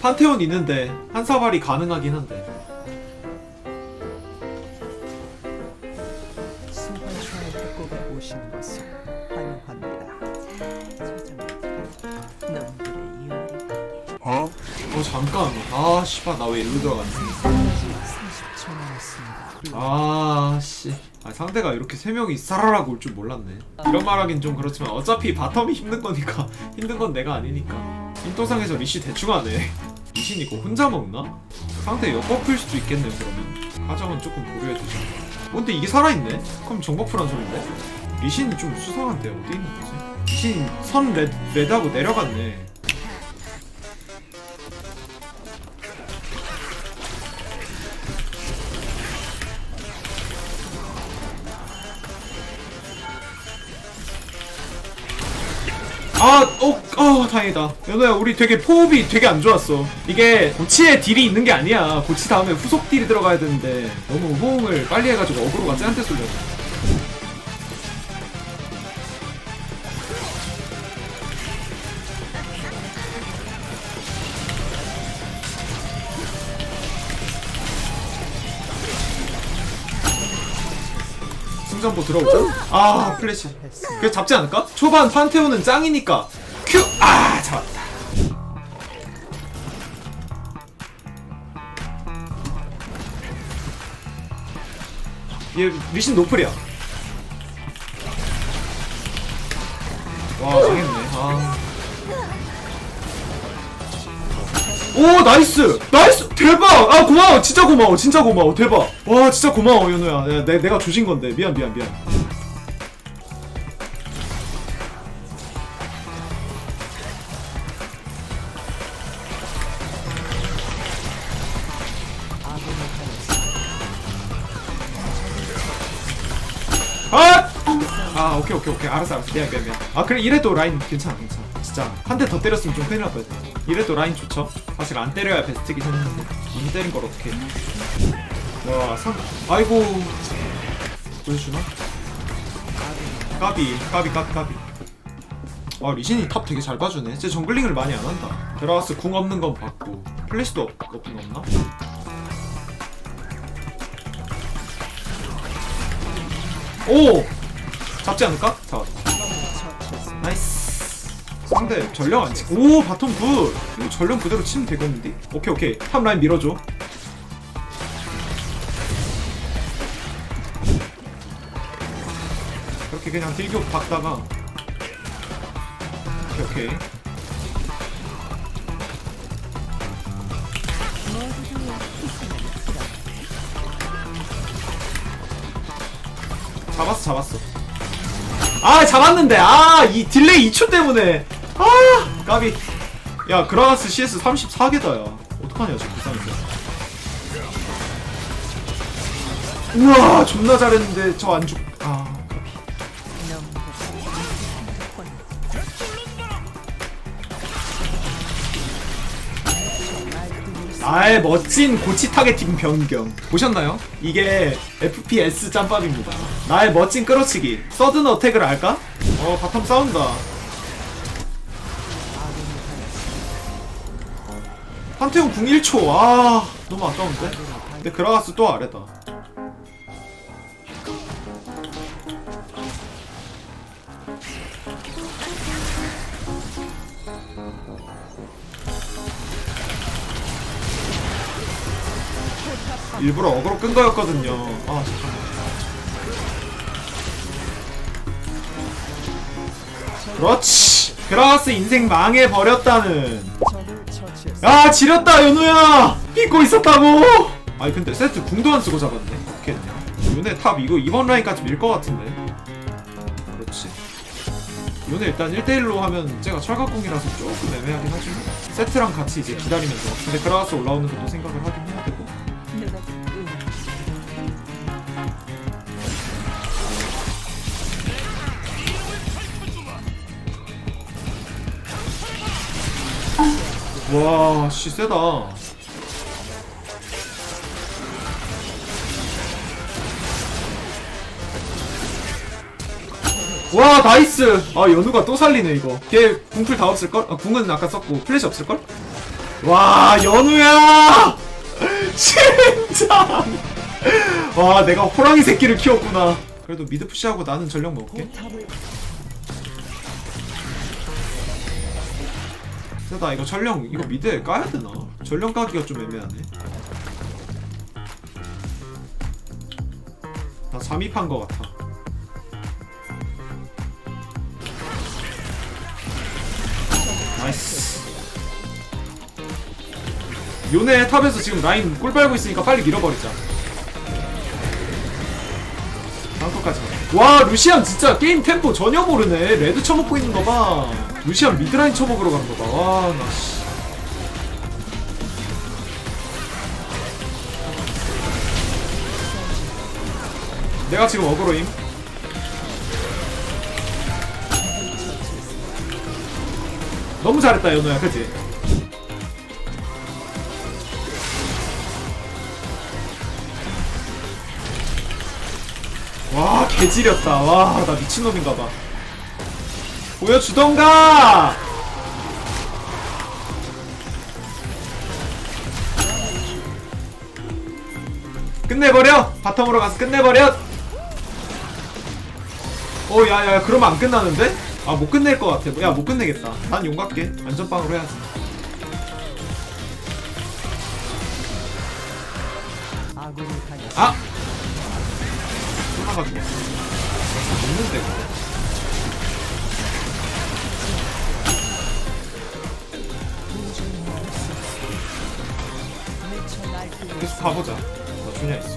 판테온 있는데 한사발이 가능하긴 한데 것을 환영합니다. 놈들의 유리 어 잠깐 아 씨발 나 왜 일로 들어갔지 30초 남았습니다. 아 씨 아, 상대가 이렇게 세 명이 싸라라고 올 줄 몰랐네 이런 말 하긴 좀 그렇지만 어차피 바텀이 힘든 거니까 힘든 건 내가 아니니까 인도상에서 리시 대충 하네 리신 이거 혼자 먹나? 상대 역버프일 수도 있겠네 그러면 가정은 조금 고려해두자 어, 근데 이게 살아있네? 그럼 정버프란 소린데? 리신이 좀 수상한데 어디 있는 거지? 리신 선 레드, 레드하고 내려갔네 아, 어, 어, 다행이다. 연호야, 우리 되게 포흡이 되게 안 좋았어. 이게 고치에 딜이 있는 게 아니야. 고치 다음에 후속 딜이 들어가야 되는데 너무 호응을 빨리 해가지고 어그로가 쟤한테 쏠렸어. 승전보 들어오죠? 아, 플래시. 그래 잡지 않을까? 초반 판테온은 짱이니까 큐! 아 잡았다 얘 리신 노플이야 와 망했네 아. 오 나이스 나이스 대박! 아 고마워! 진짜 고마워! 진짜 고마워! 대박! 와 진짜 고마워 연우야. 내, 내, 내가 조진 건데. 미안 미안 미안. 아! 아 오케이 오케이 오케이. 알았어 알았어. 미안 미안 미안. 아 그래 이래도 라인 괜찮아 괜찮아 진짜 한 대 더 때렸으면 좀 큰일 날 뻔했다 이래도 라인 좋죠 사실 안 때려야 베스트긴 했는데 이미 때린 걸 어떡해 와상 아이고 보여주나? 까비 까비 까비 까비 아 리신이 탑 되게 잘 봐주네 쟤 정글링을 많이 안 한다 드라가스 궁 없는 건 봤고 플래시도 없, 없긴 없나? 오! 잡지 않을까? 잡았다. 나이스. 상대 전령 안 치. 오 바텀 굿. 이거 전령 그대로 치면 되겠는데? 오케이 오케이. 탑 라인 밀어줘. 이렇게 그냥 딜교 박다가. 오케이 오케이. 잡았어 잡았어 아 잡았는데 아 이 딜레이 2초 때문에 아! 까비. 야 그라가스 CS 34개다 야. 어떡하냐 지금 그 상황에서. 우와 존나 잘했는데 저 안 죽.. 아 까비. 나의 멋진 고치 타겟팅 변경. 보셨나요? 이게 FPS 짬밥입니다. 나의 멋진 끌어치기. 서든 어택을 알까? 어 바텀 싸운다 판테온 궁 1초 아 너무 아까운데? 근데 그라가스 또 아래다 일부러 어그로 끈 거였거든요. 아 잠깐만. 그렇지. 그라가스 인생 망해 버렸다는. 야 지렸다 연우야. 믿고 있었다고. 아니 근데 세트 궁도 안 쓰고 잡았네. 어떻게 했냐? 요네 탑 이거 이번 라인까지 밀 것 같은데. 그렇지. 요네 일단 1대1로 하면 제가 철갑궁이라서 조금 애매하긴 하지만 세트랑 같이 이제 기다리면서 근데 그라가스 올라오는 것도 생각을 하긴 해 와, 씨 세다. 와, 나이스. 아, 연우가 또 살리네 이거. 걔 궁풀 다 없을 걸? 아, 궁은 아까 썼고 플래시 없을 걸? 와 연우야 진짜 와 내가 호랑이 새끼를 키웠구나 그래도 미드 푸시하고 나는 전력 먹을게 근데 나 이거 전령 이거 미드에 까야 되나? 전령 까기가 좀 애매하네. 나 잠입한 거 같아. 나이스. 요네 탑에서 지금 라인 꿀 빨고 있으니까 빨리 밀어버리자. 다음거까지 와 루시안 진짜 게임 템포 전혀 모르네. 레드 쳐먹고 있는 거 봐 루시안 미드라인 쳐먹으러 간 거다. 와 나 씨. 내가 지금 어그로임? 너무 잘했다 연우야. 그치? 와 개지렸다. 와 나 미친놈인가 봐 보여주던가! 끝내버려! 바텀으로 가서 끝내버려! 어 야 야 그러면 안 끝나는데? 아 못 끝낼 것 같아. 야 못 끝내겠다. 난 용 갈게. 안전빵으로 해야지. 아! 쏟아가지고. 죽는데 이 계속 가보자. 나 준야 있어?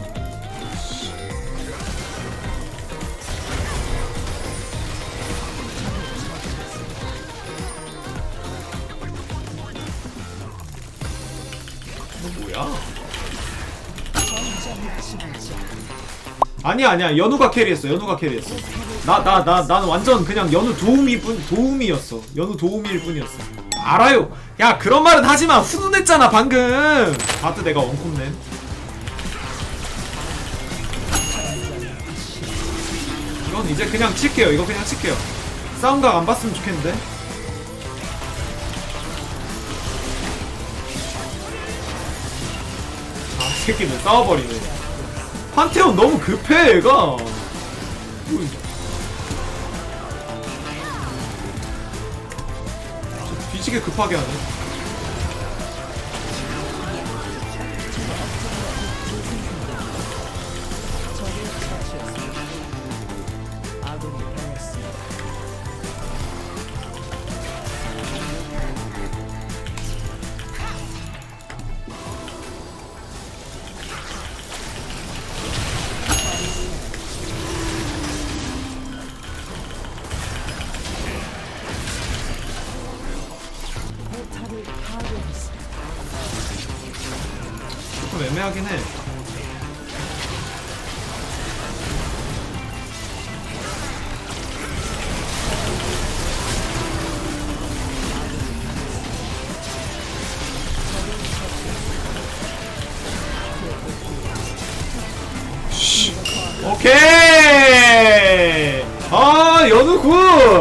아니야 아니야. 연우가 캐리했어. 연우가 캐리했어. 나 나나 나는 완전 그냥 연우 도우미 뿐 도우미였어. 연우 도우미일 뿐이었어 알아요. 야 그런 말은 하지마. 훈훈했잖아 방금. 바트 내가 원콤맨. 이건 이제 그냥 칠게요. 이거 그냥 칠게요. 싸움각 안 봤으면 좋겠는데? 아 새끼는 싸워버리네. 판테온 너무 급해 얘가 뒤지게 급하게 하네 좀 애매하긴 해. 씨. 오케이! 아 연우 굿!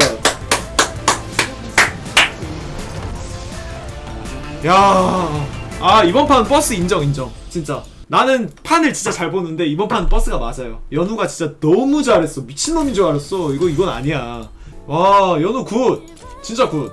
야, 아 이번 판 버스 인정 인정 진짜 나는 판을 진짜 잘 보는데 이번 판 버스가 맞아요. 연우가 진짜 너무 잘했어 미친놈인 줄 알았어. 이거 이건 아니야. 와 연우 굿 진짜 굿.